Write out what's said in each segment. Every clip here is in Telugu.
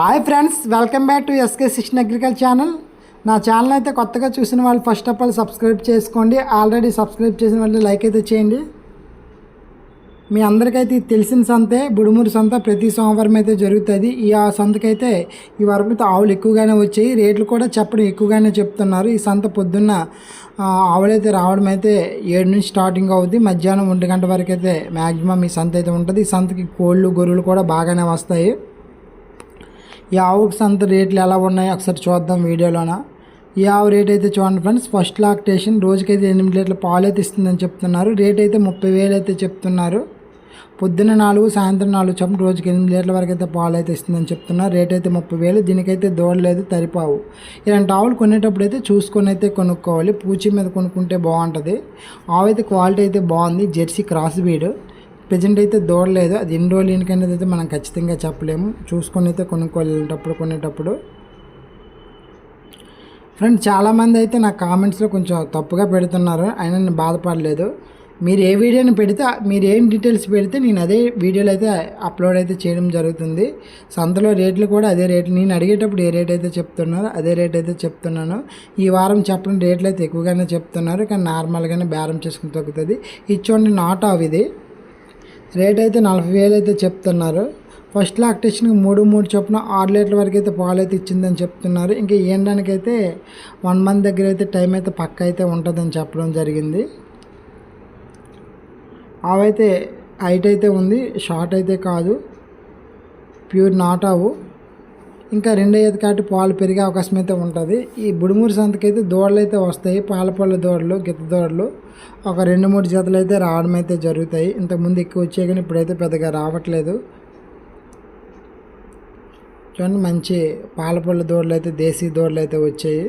Hi friends welcome back to S K Shikshana agriculture channel నా ఛానల్ అయితే కొత్తగా చూసిన వాళ్ళు ఫస్ట్ ఆఫ్ ఆల్ సబ్స్క్రైబ్ చేసుకోండి. ఆల్రెడీ సబ్స్క్రైబ్ చేసిన వాళ్ళు లైక్ అయితే చేయండి. మీ అందరికైతే తెలిసిన సంతే బుడుమూరు సంత ప్రతి సోమవారం అయితే జరుగుతుంది. ఈ ఆ సంతకైతే ఈ వరకు అయితే ఆవులు ఎక్కువగానే వచ్చాయి. రేట్లు కూడా చెప్పడం ఎక్కువగానే చెప్తున్నారు. ఈ సంత పొద్దున్న ఆవులైతే రావడం అయితే ఏడు నుంచి స్టార్టింగ్ అవుద్ది. మధ్యాహ్నం ఒంటి గంట వరకు అయితే మ్యాక్సిమం ఈ సంత అయితే ఉంటుంది. ఈ సంతకి కోళ్ళు గొర్రెలు కూడా బాగానే వస్తాయి. ఈ ఆవుకి సంత రేట్లు ఎలా ఉన్నాయో ఒకసారి చూద్దాం వీడియోలోన. ఈ ఆవు రేట్ అయితే చూడండి ఫ్రెండ్స్ ఫస్ట్ లాక్టేషన్ రోజుకైతే ఎనిమిది లీటర్ల పాలు అయితే ఇస్తుందని చెప్తున్నారు. రేట్ అయితే ముప్పై వేలు అయితే చెప్తున్నారు. పొద్దున్న నాలుగు సాయంత్రం నాలుగు చొప్పున రోజుకి ఎనిమిది లీటర్ల వరకు అయితే పాలు అయితే ఇస్తుందని చెప్తున్నారు. రేట్ అయితే ముప్పై వేలు దీనికైతే దూడలేదు తరిపావు. ఇలాంటి ఆవులు కొనేటప్పుడు అయితే చూసుకొని అయితే కొనుక్కోవాలి. పూచి మీద కొనుక్కుంటే బాగుంటుంది. ఆవు అయితే క్వాలిటీ అయితే బాగుంది జెర్సీ క్రాస్ బీడ్. ప్రజెంట్ అయితే దూడలేదు అది ఎన్ని రోజులు ఎన్నికనేది అయితే మనం ఖచ్చితంగా చెప్పలేము. చూసుకొని అయితే కొనుక్కోలేటప్పుడు కొనేటప్పుడు. ఫ్రెండ్ చాలామంది అయితే నా కామెంట్స్లో కొంచెం తప్పుగా పెడుతున్నారు. అయినా నేను బాధపడలేదు. మీరు ఏ వీడియోని పెడితే మీరు ఏం డీటెయిల్స్ పెడితే నేను అదే వీడియోలు అయితే అప్లోడ్ అయితే చేయడం జరుగుతుంది. సంతలో రేట్లు కూడా అదే రేట్లు. నేను అడిగేటప్పుడు ఏ రేట్ అయితే చెప్తున్నారో అదే రేట్ అయితే చెప్తున్నాను. ఈ వారం చెప్పిన రేట్లు అయితే ఎక్కువగానే చెప్తున్నారు. కానీ నార్మల్గానే బేరం చేసుకుని తగ్గుతుంది. ఇచ్చోండి నాట్ ఆఫ్ ఇది. రేట్ అయితే నలభై వేలు అయితే చెప్తున్నారు. ఫస్ట్ లాక్టేషన్కి మూడు మూడు చొప్పున ఆరు లీటర్ల వరకు అయితే పాలు అయితే ఇచ్చిందని చెప్తున్నారు. ఇంకా ఏండానికి అయితే వన్ మంత్ దగ్గర అయితే టైం అయితే పక్క అయితే ఉంటుందని చెప్పడం జరిగింది. అవైతే హైట్ అయితే ఉంది. షార్ట్ అయితే కాదు. ప్యూర్ నాట్ అవు ఇంకా రెండో ఈత కాబట్టి పాలు పెరిగే అవకాశం అయితే ఉంటుంది. ఈ బుడిమూరు సంతకైతే దూడలు అయితే వస్తాయి. పాలపళ్ళ దూడలు గిత్త దూడలు ఒక రెండు మూడు జతలు అయితే రావడం అయితే జరుగుతాయి. ఇంతకుముందు ఎక్కువ వచ్చాయి కానీ ఇప్పుడైతే పెద్దగా రావట్లేదు. చూడండి మంచి పాలపళ్ళ దూడలు అయితే దేశీ దూడలు అయితే వచ్చాయి.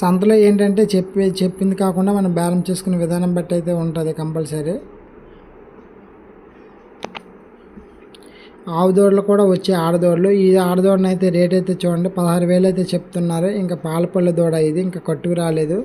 సంతలో ఏంటంటే చెప్పి చెప్పింది కాకుండా మనం బేరం చేసుకునే విధానం బట్టి అయితే ఉంటుంది కంపల్సరీ. ఆవు దూడలు కూడా వచ్చే ఆడదూడలు. ఈ ఆడదోడని అయితే రేట్ అయితే చూడండి పదహారు వేలు అయితే చెప్తున్నారు. ఇంకా పాలపళ్ళ దూడ ఇది ఇంకా కట్టుకు రాలేదు.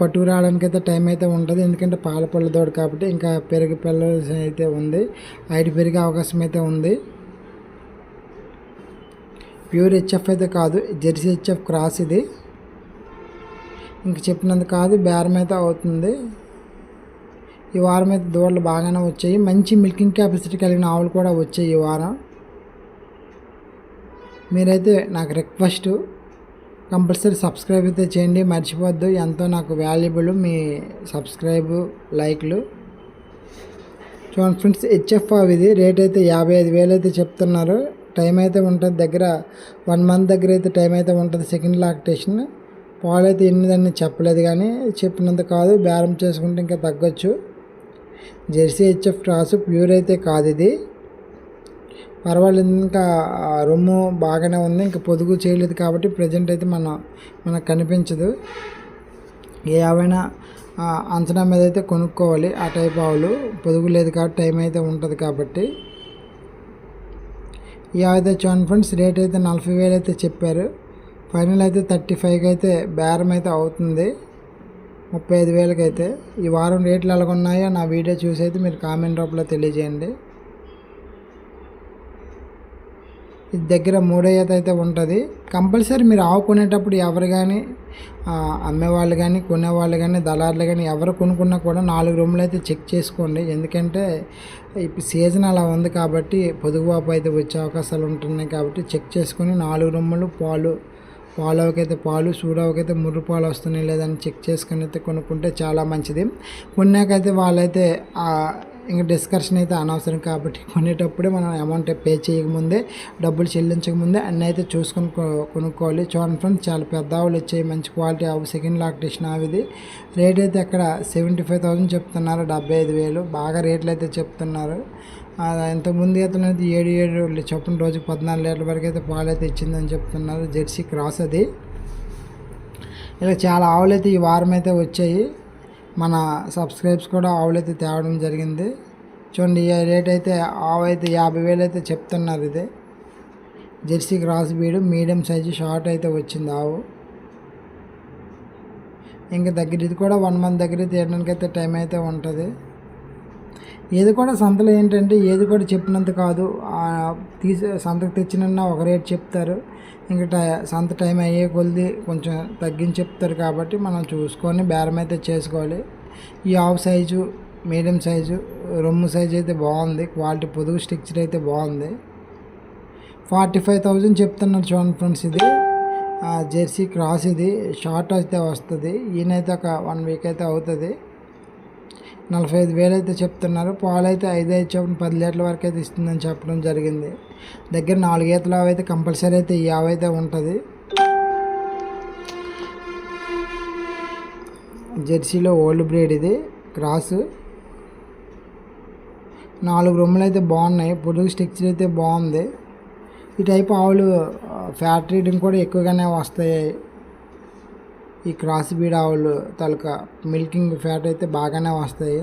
కట్టుకు రావడానికి అయితే టైం అయితే ఉంటుంది ఎందుకంటే పాలపళ్ళ దూడ కాబట్టి ఇంకా పెరిగి పిల్లలు అయితే ఉంది. హైట్ పెరిగే అవకాశం అయితే ఉంది. ప్యూర్ హెచ్ఎఫ్ అయితే కాదు జెర్సీ హెచ్ఎఫ్ క్రాస్ ఇది. ఇంక చెప్పినందుకు కాదు బేరం అయితే అవుతుంది. ఈ వారం అయితే దూడలు బాగానే వచ్చాయి. మంచి మిల్కింగ్ కెపాసిటీ కలిగిన ఆవులు కూడా వచ్చాయి ఈ వారం. మీరైతే నాకు రిక్వెస్ట్ కంపల్సరీ సబ్స్క్రైబ్ అయితే చేయండి. మర్చిపోవద్దు. ఎంతో నాకు వాల్యుబుల్ మీ సబ్స్క్రైబ్ లైక్లు. చూడండి ఫ్రెండ్స్ హెచ్ఎఫ్ ఇది. రేట్ అయితే యాభై ఐదు వేలు అయితే చెప్తున్నారు. టైం అయితే ఉంటుంది దగ్గర వన్ మంత్ దగ్గర అయితే టైం అయితే ఉంటుంది సెకండ్ లాక్టేషన్ పాలు అయితే ఎన్నిదని చెప్పలేదు కానీ చెప్పినంత కాదు. బేరం చేసుకుంటే ఇంకా తగ్గొచ్చు. జెర్సీ హెచ్ఎఫ్ క్రాస్ ప్యూర్ అయితే కాదు ఇది. పర్వాలేదు ఇంకా రొమ్ము బాగానే ఉంది. ఇంకా పొదుగు చేయలేదు కాబట్టి ప్రజెంట్ అయితే మన మనకు కనిపించదు. ఏవైనా అంచనా మీద అయితే కొనుక్కోవాలి ఆ టైప్ ఆవులు. పొదుగు లేదు కాబట్టి టైం అయితే ఉంటుంది కాబట్టి. ఈ ఆవు అయితే చూడండి ఫ్రెండ్స్ రేట్ అయితే నలభై వేలు అయితే చెప్పారు. ఫైనల్ అయితే థర్టీ ఫైవ్కి అయితే బేరం అయితే అవుతుంది. ముప్పై ఐదు వేలకైతే అయితే ఈ వారం రేట్లు ఎలాగున్నాయో నా వీడియో చూసి అయితే మీరు కామెంట్ రూపంలో తెలియజేయండి. ఇది దగ్గర మూడో ఈత అయితే ఉంటుంది. కంపల్సరీ మీరు ఆవు కొనేటప్పుడు ఎవరు కానీ అమ్మేవాళ్ళు కానీ కొనేవాళ్ళు కానీ దళారులు కానీ ఎవరు కొనుక్కున్నా కూడా నాలుగు రూములు అయితే చెక్ చేసుకోండి. ఎందుకంటే ఇప్పుడు సీజన్ అలా ఉంది కాబట్టి పొదుగుబాపు అయితే వచ్చే అవకాశాలు ఉంటున్నాయి కాబట్టి చెక్ చేసుకొని నాలుగు రూములు పాలు పాలవకైతే పాలు సూడవకైతే ముర్రు పాలు వస్తున్నాయి లేదని చెక్ చేసుకుని అయితే కొనుక్కుంటే చాలా మంచిది. కొన్నాకైతే వాళ్ళైతే ఇంకా డిస్కషన్ అయితే అనవసరం కాబట్టి కొనేటప్పుడే మనం అమౌంట్ పే చేయకముందే డబ్బులు చెల్లించకముందే అన్నీ అయితే చూసుకొని కొనుక్కోవాలి. చూడండి ఫ్రెండ్స్ చాలా పెద్ద ఆవులు వచ్చాయి మంచి క్వాలిటీ ఆవు సెకండ్ లాక్టేషన్ అవి ఇది. రేట్ అయితే అక్కడ సెవెంటీ ఫైవ్ థౌసండ్ చెప్తున్నారు డెబ్బై ఐదు వేలు. బాగా రేట్లు అయితే చెప్తున్నారు. ఇంతకుముందు అతను అయితే ఏడు ఏడు చొప్పున రోజుకి పద్నాలుగు లీటర్ల వరకు అయితే పాలు అయితే ఇచ్చిందని చెప్తున్నారు. జెర్సీ క్రాస్ అది. ఇలా చాలా ఆవులు అయితే ఈ వారం అయితే వచ్చాయి. మన సబ్స్క్రైబ్స్ కూడా ఆవులు అయితే తేవడం జరిగింది. చూడండి ఈ రేట్ అయితే ఆవు అయితే యాభై వేలు అయితే చెప్తున్నారు ఇది. Jersey cross breed medium size short అయితే వచ్చింది ఆవు. ఇంకా దగ్గర ఇది కూడా వన్ మంత్ దగ్గర తీయడానికి అయితే టైం అయితే ఉంటుంది. ఏది కూడా సంతలో ఏంటంటే ఏది కూడా చెప్పినంత కాదు. తీసే సంతకు తెచ్చిన ఒక రేట్ చెప్తారు. ఇంకా టై సంత టైం అయ్యే కొద్ది కొంచెం తగ్గించి చెప్తారు కాబట్టి మనం చూసుకొని బేరం అయితే చేసుకోవాలి. ఈ ఆఫ్ సైజు మీడియం సైజు రొమ్ము సైజు అయితే బాగుంది. క్వాలిటీ పొదుగు స్టిక్చర్ అయితే బాగుంది. ఫార్టీ ఫైవ్ థౌజండ్ చెప్తున్నారు చూడండి ఫ్రెండ్స్ ఇది. ఆ, జెర్సీ క్రాస్ ఇది. షార్ట్ అయితే వస్తుంది. ఈయనైతే ఒక వన్ వీక్ అయితే అవుతుంది. నలభై ఐదు వేలు అయితే చెప్తున్నారు. పాలు అయితే ఐదు ఐదు చొప్పున పది లీటర్ల వరకు అయితే ఇస్తుందని చెప్పడం జరిగింది. దగ్గర నాలుగు ఈతలు అవి అయితే కంపల్సరీ అయితే ఈ ఆవు అయితే ఉంటుంది. జెర్సీలో ఓల్డ్ బ్రీడ్ ఇది క్రాసు. నాలుగు రొమ్ములు అయితే బాగున్నాయి. పొడుగు స్టిక్చర్ అయితే బాగుంది. ఈ టైప్ ఆవులు ఫ్యాట్ రీడింగ్ కూడా ఎక్కువగానే వస్తాయి. ఈ క్రాస్ బీడ్ ఆవులు తలక మిల్కింగ్ ఫ్యాట్ అయితే బాగానే వస్తాయి.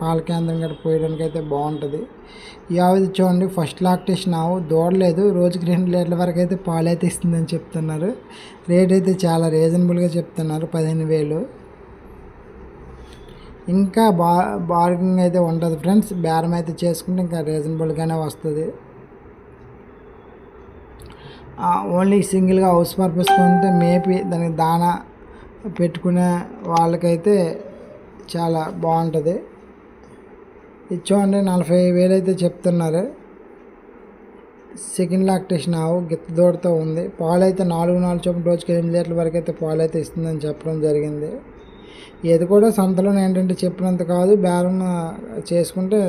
పాల కేంద్రం గట్రా పోయడానికి అయితే బాగుంటుంది. ఈ ఆవు చూడండి ఫస్ట్ లాక్టేషన్ ఆవు. దూడలేదు రోజుకి రెండు లీటర్ల వరకు అయితే పాలు అయితే ఇస్తుందని చెప్తున్నారు. రేట్ అయితే చాలా రీజనబుల్గా చెప్తున్నారు పదిహేను వేలు. ఇంకా బా బార్గింగ్ అయితే ఉంటుంది ఫ్రెండ్స్. బేరం అయితే చేసుకుంటే ఇంకా రీజనబుల్గానే వస్తుంది. ఓన్లీ సింగిల్గా హౌస్ పర్పస్ ఉంటే మేపి దానికి దానా పెట్టుకునే వాళ్ళకైతే చాలా బాగుంటుంది. ఇది నలభై వేలు అయితే చెప్తున్నారు. సెకండ్ లాక్టేషన్ ఆవు గిత్త దూడతో ఉంది. పాలు అయితే నాలుగు నాలుగు చొప్పున రోజుకి ఎనిమిది లీటర్ల వరకు అయితే పాలు అయితే ఇస్తుందని చెప్పడం జరిగింది. ఇది కూడా సంతలో ఏంటంటే చెప్పినంత కాదు బేరం చేసుకుంటే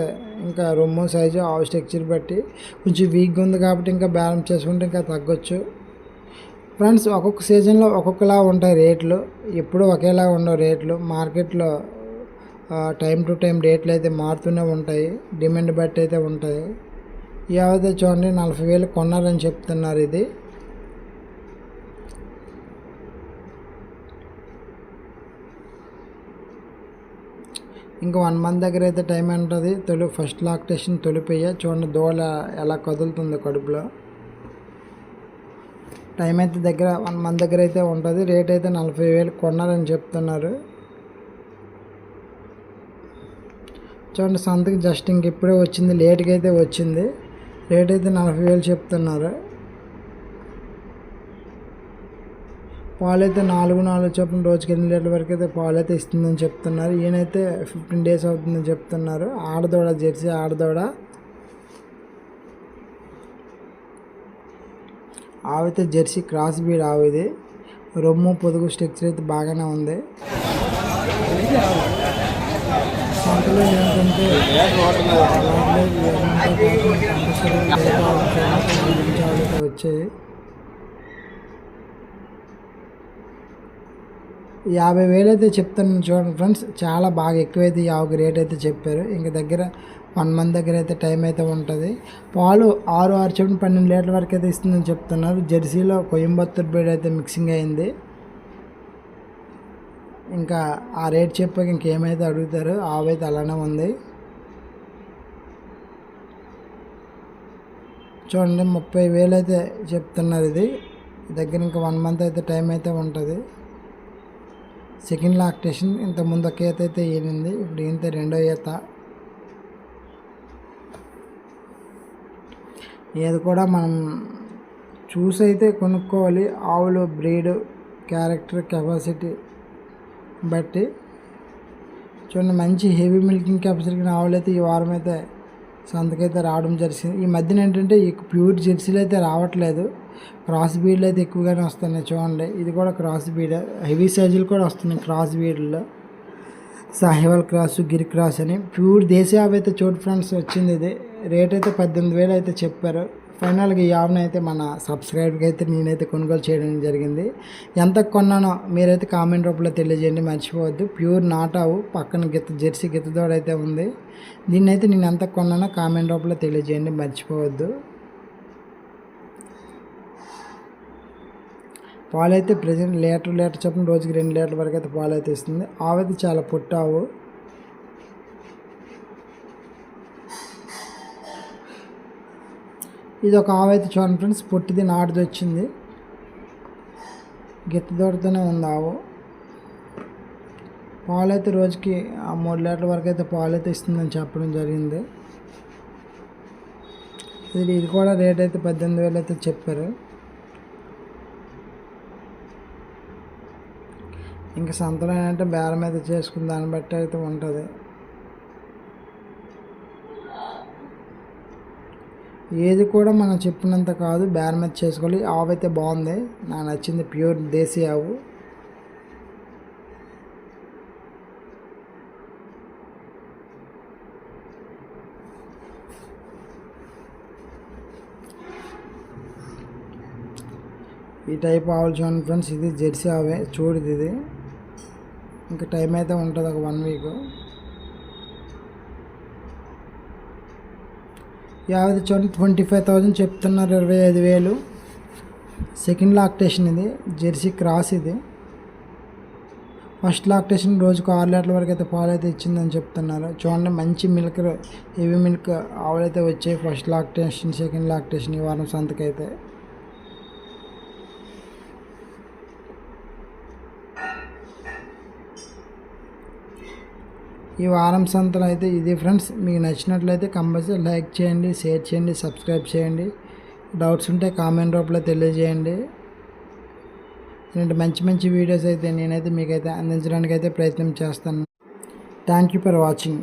ఇంకా రొమ్ము సైజు ఆవు స్ట్రక్చర్ బట్టి కొంచెం వీక్గా ఉంది కాబట్టి ఇంకా బేరం చేసుకుంటే ఇంకా తగ్గొచ్చు. ఫ్రెండ్స్ ఒక్కొక్క సీజన్లో ఒక్కొక్కలా ఉంటాయి రేట్లు. ఎప్పుడూ ఒకేలా ఉండవు రేట్లు. మార్కెట్లో టైం టు టైం రేట్లు అయితే మారుతూనే ఉంటాయి. డిమాండ్ బట్టి అయితే ఉంటాయి. ఏవైతే చూడండి నలభై వేలు కొన్నారని చెప్తున్నారు ఇది. ఇంకా వన్ మంత్ దగ్గర అయితే టైం ఉంటుంది తొలి ఫస్ట్ లాక్టేషన్ తొలిపోయా. చూడండి దోళ ఎలా కదులుతుంది కడుపులో. టైం అయితే దగ్గర వన్ మంత్ దగ్గర అయితే ఉంటుంది. రేట్ అయితే నలభై వేలు కొన్నారని చెప్తున్నారు. చూడండి సంతకి జస్ట్ ఇంక ఇప్పుడే వచ్చింది. లేట్గా అయితే వచ్చింది. రేట్ అయితే నలభై వేలు చెప్తున్నారు. పాలు అయితే నాలుగు నాలుగు చొప్పున రోజుకి ఎన్ని లీటర్ల వరకు అయితే పాలు అయితే ఇస్తుందని చెప్తున్నారు. ఈయనైతే ఫిఫ్టీన్ డేస్ అవుతుందని చెప్తున్నారు. ఆడదోడ జెర్సీ ఆడదోడ. ఆవైతే జెర్సీ క్రాస్ బీడ్ ఆవు ఇది రొమ్ము పొదుగు స్ట్రక్చర్ అయితే బాగానే ఉంది. సంతలో ఏంటంటే వచ్చాయి యాభై వేలు అయితే చెప్తాను చూడండి ఫ్రెండ్స్. చాలా బాగా ఎక్కువైతే యాభై రేట్ అయితే చెప్పారు. ఇంక దగ్గర వన్ మంత్ దగ్గర అయితే టైం అయితే ఉంటుంది. పాలు ఆరు ఆరు చెప్పిన పన్నెండు లీటర్ల వరకు అయితే ఇస్తుందని చెప్తున్నారు. జెర్సీలో కోయంబత్తూర్ బ్రీడ్ అయితే మిక్సింగ్ అయింది. ఇంకా ఆ రేట్ చెప్పాక ఇంకేమైతే అడుగుతారు ఆవైతే అయితే అలానే ఉంది. చూడండి ముప్పై వేలు అయితే చెప్తున్నారు ఇది. దగ్గర ఇంకా వన్ మంత్ అయితే టైం అయితే ఉంటుంది. సెకండ్ లాక్టేషన్ ఇంత ముందు ఒక ఈత అయితే ఈనింది. ఇప్పుడు ఈత రెండో ఈత. ఏది కూడా మనం చూసి అయితే కొనుక్కోవాలి. ఆవులు బ్రీడ్ క్యారెక్టర్ కెపాసిటీ బట్టి. చూడండి మంచి హెవీ మిల్కింగ్ కెపాసిటీ ఆవులు అయితే ఈ వారం అయితే సంతకైతే రావడం జరిగింది. ఈ మధ్యన ఏంటంటే ఈ ప్యూర్ జెర్సీలు అయితే రావట్లేదు. క్రాస్ బీడ్లు అయితే ఎక్కువగానే వస్తున్నాయి చూడండి. ఇది కూడా క్రాస్ బీడ్. హెవీ సైజులు కూడా వస్తున్నాయి క్రాస్ బీడ్లో. సాహివాల్ క్రాస్ గిర్ క్రాస్ అని. ప్యూర్ దేశీ అయితే చోటు ఫ్రెండ్స్ వచ్చింది ఇది. రేట్ అయితే పద్దెనిమిది వేలు అయితే చెప్పారు. ఫైనల్గా ఈ ఆవును అయితే మన సబ్స్క్రైబ్కి అయితే నేనైతే కొనుగోలు చేయడం జరిగింది. ఎంత కొన్నానో మీరైతే కామెంట్ రూపంలో తెలియజేయండి మర్చిపోవద్దు. ప్యూర్ నాటావు పక్కన గిత్త జెర్సీ గిత్తదోడైతే ఉంది. దీన్నైతే నేను ఎంత కొన్నానో కామెంట్ రూపంలో తెలియజేయండి మర్చిపోవద్దు. పాలు అయితే ప్రజెంట్ లీటర్ లీటర్ చొప్పున రోజుకి రెండు లీటర్ల వరకు అయితే పాలు అయితే ఇస్తుంది. ఆవైతే చాలా పుట్టావు. ఇది ఒక ఆవైతే చూడండి ఫ్రెండ్స్ పొట్టిది నాటుది వచ్చింది. గిత్తదోడుతూనే ఉంది ఆవు. పాలు అయితే రోజుకి ఆ మూడు లీటర్ల వరకు అయితే పాలు అయితే ఇస్తుందని చెప్పడం జరిగింది. ఇది ఇది కూడా రేట్ అయితే పద్దెనిమిది వేలు అయితే చెప్పారు. ఇంకా సంతలో ఏంటంటే బేరం మీద చేసుకుని దాన్ని బట్టి అయితే ఉంటుంది. ఏది కూడా మనం చెప్పినంత కాదు బేరం మీద చేసుకోవాలి. ఆవు అయితే బాగుంది. నాకు నచ్చింది ప్యూర్ దేశీ ఆవు. ఈ టైప్ ఆవులు చూడండి ఫ్రెండ్స్ ఇది జెర్సీ ఆవే చూడదు ఇది. ఇంకా టైం అయితే ఉంటుంది ఒక వన్ వీక్. యాభై చూడండి ట్వంటీ ఫైవ్ థౌజండ్ చెప్తున్నారు ఇరవై ఐదు వేలు. సెకండ్ లాక్టేషన్ ఇది జెర్సీ క్రాస్ ఇది. ఫస్ట్ లాక్టేషన్ రోజుకు ఆరు లీటర్ల వరకు అయితే పాలు అయితే ఇచ్చిందని చెప్తున్నారు. చూడండి మంచి మిల్క్ హెవీ మిల్క్ ఆవులైతే వచ్చాయి ఫస్ట్ లాక్టేషన్ సెకండ్ లాక్టేషన్ ఈ వారం సంతకైతే. ఈ వారం సంతలో అయితే ఇది ఫ్రెండ్స్. మీకు నచ్చినట్లయితే కంపల్సరీ లైక్ చేయండి షేర్ చేయండి సబ్స్క్రైబ్ చేయండి. డౌట్స్ ఉంటే కామెంట్ రూపంలో తెలియజేయండి. ఇలాంటి మంచి మంచి వీడియోస్ అయితే నేనైతే మీకైతే అందించడానికి అయితే ప్రయత్నం చేస్తాను. Thank you for watching